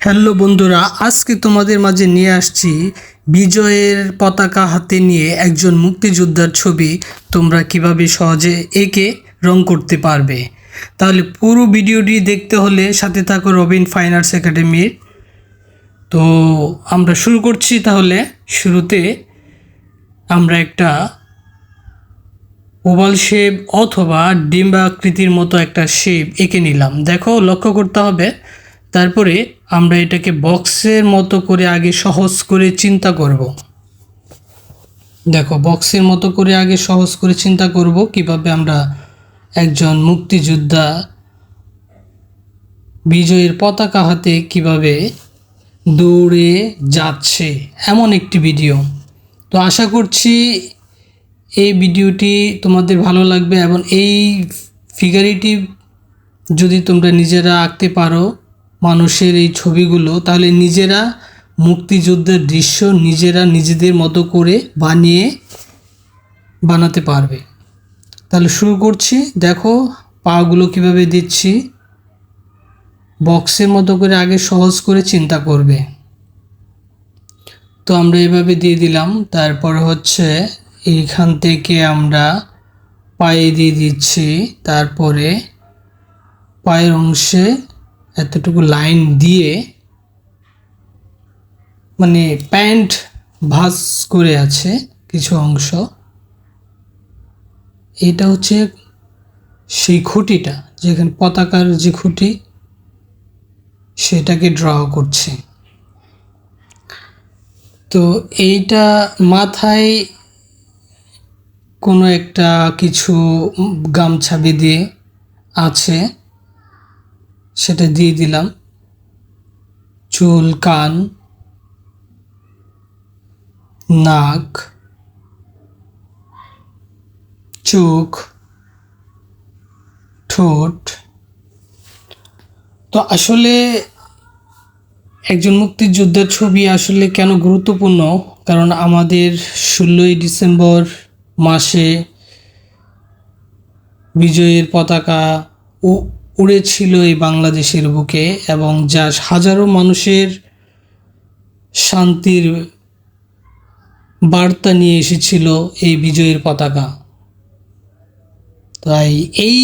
Hello বন্ধুরা, আজকে তোমাদের মাঝে নিয়ে আসছি বিজয়ের পতাকা হাতে নিয়ে একজন মুক্তিযোদ্ধার ছবি। তোমরা কীভাবে সহজে এঁকে রং করতে পারবে? তাহলে পুরো ভিডিওটি দেখতে হলে সাথে থাকো রবিন ফাইন আর্টস একাডেমির। তো আমরা শুরু করছি তাহলে। শুরুতে আমরা একটা ওভাল শেপ অথবা ডিম্বাকৃতির মতো একটা শেপ এঁকে নিলাম। দেখো, লক্ষ্য করতে হবে তারপরে আমরা এটাকে বক্সের মতো করে আগে সহজ করে চিন্তা করব। দেখো, বক্সের মতো করে আগে সহজ করে চিন্তা করব কীভাবে আমরা একজন মুক্তিযোদ্ধা বিজয়ের পতাকা হাতে কীভাবে দৌড়ে যাচ্ছে, এমন একটি ভিডিও। তো আশা করছি এই ভিডিওটি তোমাদের ভালো লাগবে এবং এই ফিগারিটি যদি তোমরা নিজেরা আঁকতে পারো মানুষের এই ছবিগুলো তাহলে নিজেরা মুক্তিযুদ্ধের দৃশ্য নিজেরা নিজেদের মতো করে বানিয়ে বানাতে পারবে। তাহলে শুরু করছি। দেখো পাগুলো কীভাবে দিচ্ছি। বক্সের মতো করে আগে সহজ করে চিন্তা করবে। তো আমরা এভাবে দিয়ে দিলাম। তারপর হচ্ছে এইখান থেকে আমরা পায়ে দিয়ে দিচ্ছি। তারপরে পায়ের অংশে এতটুকু লাইন দিয়ে মানে প্যান্ট ভাঁজ করে আছে কিছু অংশ। এটা হচ্ছে সেই খুঁটিটা যেখানে পতাকার যে খুঁটি, সেটাকে ড্র করছে। তো এইটা মাথায় কোনো একটা কিছু গামছা বেঁধে আছে। সেটা দিয়ে দিলাম। চুল, কান, নাক, চোখ, ঠোঁট। তো আসলে একজন মুক্তিযোদ্ধার ছবি আসলে কেন গুরুত্বপূর্ণ? কারণ আমাদের ষোলোই ডিসেম্বর মাসে বিজয়ের পতাকা উ- উড়েছিল এই বাংলাদেশের বুকে এবং যা হাজারো মানুষের শান্তির বার্তা নিয়ে এসেছিল এই বিজয়ের পতাকা। তাই এই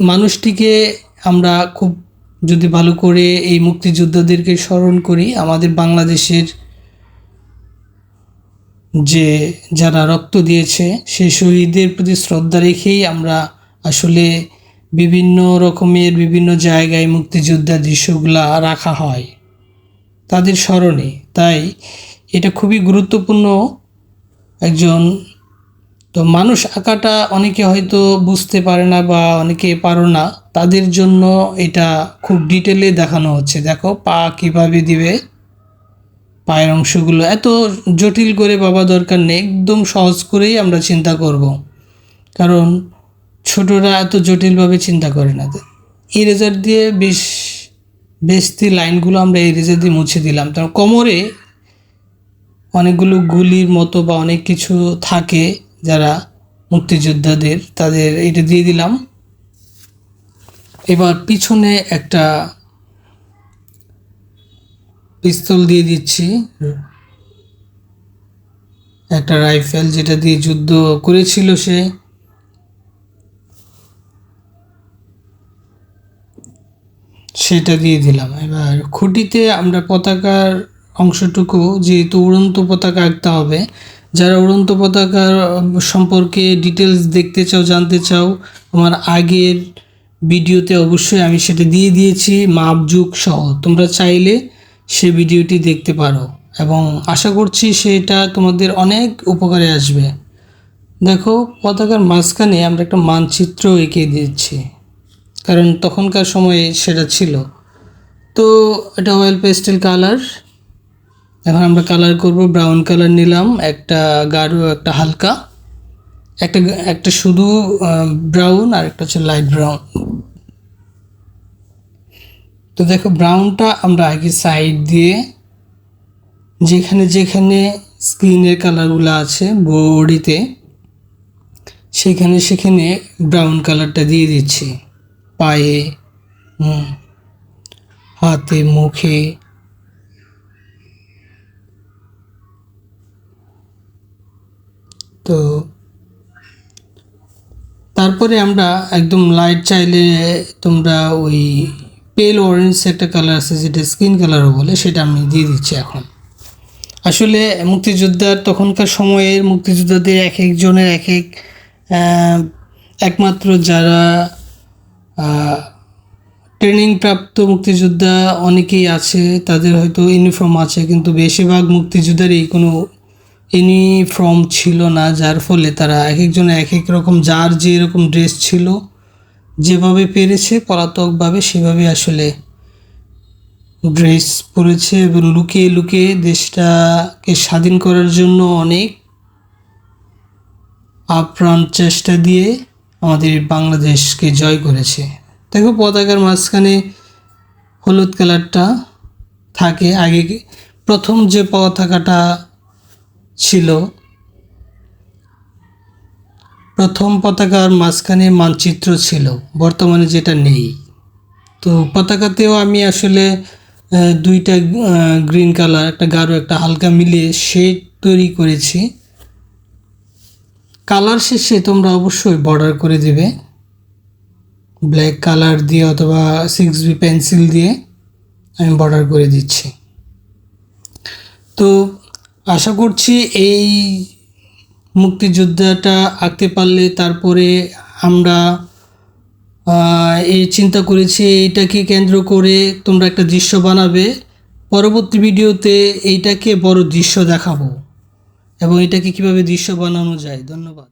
মানুষটিকে আমরা খুব যদি ভালো করে এই মুক্তিযোদ্ধাদেরকে স্মরণ করি, আমাদের বাংলাদেশের যে যারা রক্ত দিয়েছে সেই শহীদদের প্রতি শ্রদ্ধা রেখেই আমরা আসলে বিভিন্ন রকমের বিভিন্ন জায়গায় মুক্তিযোদ্ধার দৃশ্যগুলা রাখা হয়। তাদের স্মরণে। তাই এটা খুবই গুরুত্বপূর্ণ একজন। তো মানুষ আঁকাটা অনেকে হয়তো বুঝতে পারে না বা অনেকে পারো না। তাদের জন্য এটা খুব ডিটেলে দেখানো হচ্ছে। দেখো, পা কীভাবে দিবে, পায়ের অংশগুলো। এত জটিল করে বাবা দরকার নেই। একদম সহজ করেই আমরা চিন্তা করব। কারণ ছোটরা এত জটিলভাবে চিন্তা করে না ইরেজার দিয়ে বেশ বেশতি লাইনগুলো আমরা ইরেজার দিয়ে মুছে দিলাম। তার কোমরে অনেকগুলো গুলির মতো বা অনেক কিছু থাকে যারা মুক্তিযোদ্ধাদের, তাদের এটা দিয়ে দিলাম। এবার পিছনে একটা পিস্তল দিয়ে দিচ্ছি। একটা রাইফেল যেটা দিয়ে যুদ্ধ করেছিল সে। সেটা দিয়ে দিলাম। এবার খুঁটিতে আমরা পতাকার অংশটুকু, যেহেতু উড়ন্ত পতাকা আঁকতে হবে, যারা উড়ন্ত পতাকার সম্পর্কে ডিটেলস দেখতে চাও, জানতে চাও, আমার আগের ভিডিওতে অবশ্যই আমি সেটা দিয়ে দিয়েছি মাপ যুগ সহ। তোমরা চাইলে সে ভিডিওটি দেখতে পারো এবং আশা করছি সেটা তোমাদের অনেক উপকারে আসবে। দেখো, পতাকার মাঝখানে আমরা একটা মানচিত্র এঁকে দিচ্ছি কারণ তখনকার সময়ে সেটা ছিল। তো এটা অয়েল পেস্টেল কালার এখন আমরা কালার করব ব্রাউন কালার নিলাম, একটা গাঢ়, একটা হালকা। একটা একটা শুধু ব্রাউন আর একটা হচ্ছে লাইট ব্রাউন তো দেখো ব্রাউনটা আমরা আগে সাইড দিয়ে যেখানে যেখানে স্ক্রিনের কালারগুলো আছে বডিতে, সেখানে সেখানে ব্রাউন কালারটা দিয়ে দিচ্ছি। পায়ে হাতে, মুখে, তো তারপরে আমরা একদম লাইট চাইলে তোমরা ওই পেল অরেঞ্জ একটা কালার আছে, যেটা স্কিন কালারও বলে, সেটা আমি দিয়ে দিচ্ছি এখন। আসলে মুক্তিযোদ্ধার তখনকার সময়ের মুক্তিযোদ্ধাদের এক একজনের এক এক একমাত্র যারা ট্রেনিং প্রাপ্ত মুক্তিযোদ্ধা অনেকেই আছে, তাদের হয়তো ইউনিফর্ম আছে, কিন্তু বেশিরভাগ মুক্তিযোদ্ধারই কোনো ইউনিফর্ম ছিল না, যার ফলে তারা এক একজন এক এক রকম, যার যে রকম ড্রেস ছিল, যেভাবে পেরেছে, পলাতকভাবে সেভাবে আসলে ড্রেস পরেছে এবং লুকিয়ে লুকিয়ে দেশটাকে স্বাধীন করার জন্য অনেক আপ্রাণ চেষ্টা দিয়ে আমাদের বাংলাদেশকে জয় করেছে। দেখো পতাকার মাঝখানে হলুদ কালারটা থাকে। আগে প্রথম যে পতাকাটা ছিল, প্রথম পতাকার মাঝখানে মানচিত্র ছিল। বর্তমানে যেটা নেই। তো পতাকাতেও আমি আসলে দুইটা গ্রিন কালার একটা গাঢ়, একটা হালকা মিলিয়ে শেড তৈরি করেছি। কালার শেষে তোমরা অবশ্যই বর্ডার করে দিবে। ব্ল্যাক কালার দিয়ে অথবা সিক্স বি পেন্সিল দিয়ে আমি বর্ডার করে দিচ্ছি। তো আশা করছি এই মুক্তিযোদ্ধাটা আঁকতে পারলে তারপরে আমরা এই চিন্তা করেছি এইটাকে কেন্দ্র করে তোমরা একটা দৃশ্য বানাবে। পরবর্তী ভিডিওতে এইটাকে বড় দৃশ্য দেখাবো। এবং এটাকে কীভাবে দৃশ্য বানানো যায়? ধন্যবাদ।